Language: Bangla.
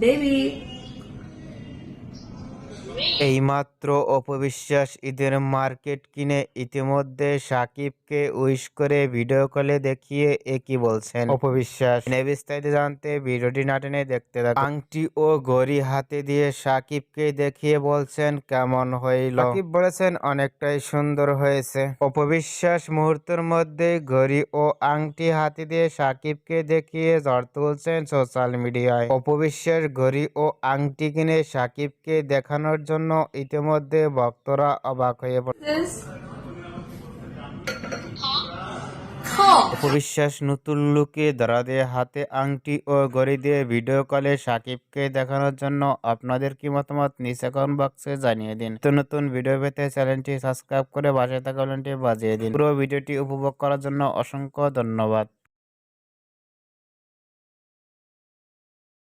Baby. এইমাত্র অপবিশ্বাস ঈদের মার্কেট কিনে ইতিমধ্যে সাকিবকে উইশ করে ভিডিও কলে দেখিয়ে একই বলছেন? অপবিশ্বাস। বিস্তারিত জানতে ভিডিওটি না টেনে দেখতে থাকুন। আংটি ও ঘড়ি হাতে দিয়ে সাকিবকে দেখিয়ে বলছেন কেমন হইল? সাকিব বলেছেন অনেকটাই সুন্দর হয়েছে। অপবিশ্বাস মুহূর্তের মধ্যে ঘড়ি ও আংটি হাতে দিয়ে সাকিবকে দেখিয়ে ঝড় তুলছেন সোশ্যাল মিডিয়ায়। অপবিশ্বাস ঘড়ি ও আংটি কিনে সাকিবকে দেখানোর জন্য ইতিমধ্যে ভক্তরা অবাক হয়ে পড়ে. অপবিশ্বাস নতুন লুকে ধরা দিয়ে হাতে আংটি ও ঘড়ি দিয়ে ভিডিও কলে সাকিবকে দেখানোর জন্য আপনাদের কি মতামত নিচে কমেন্ট বক্সে জানিয়ে দিন। তো নতুন ভিডিও পেতে চ্যানেলটি সাবস্ক্রাইব করে পাশে থাকা বাজিয়ে দিন। পুরো ভিডিওটি উপভোগ করার জন্য অসংখ্য ধন্যবাদ।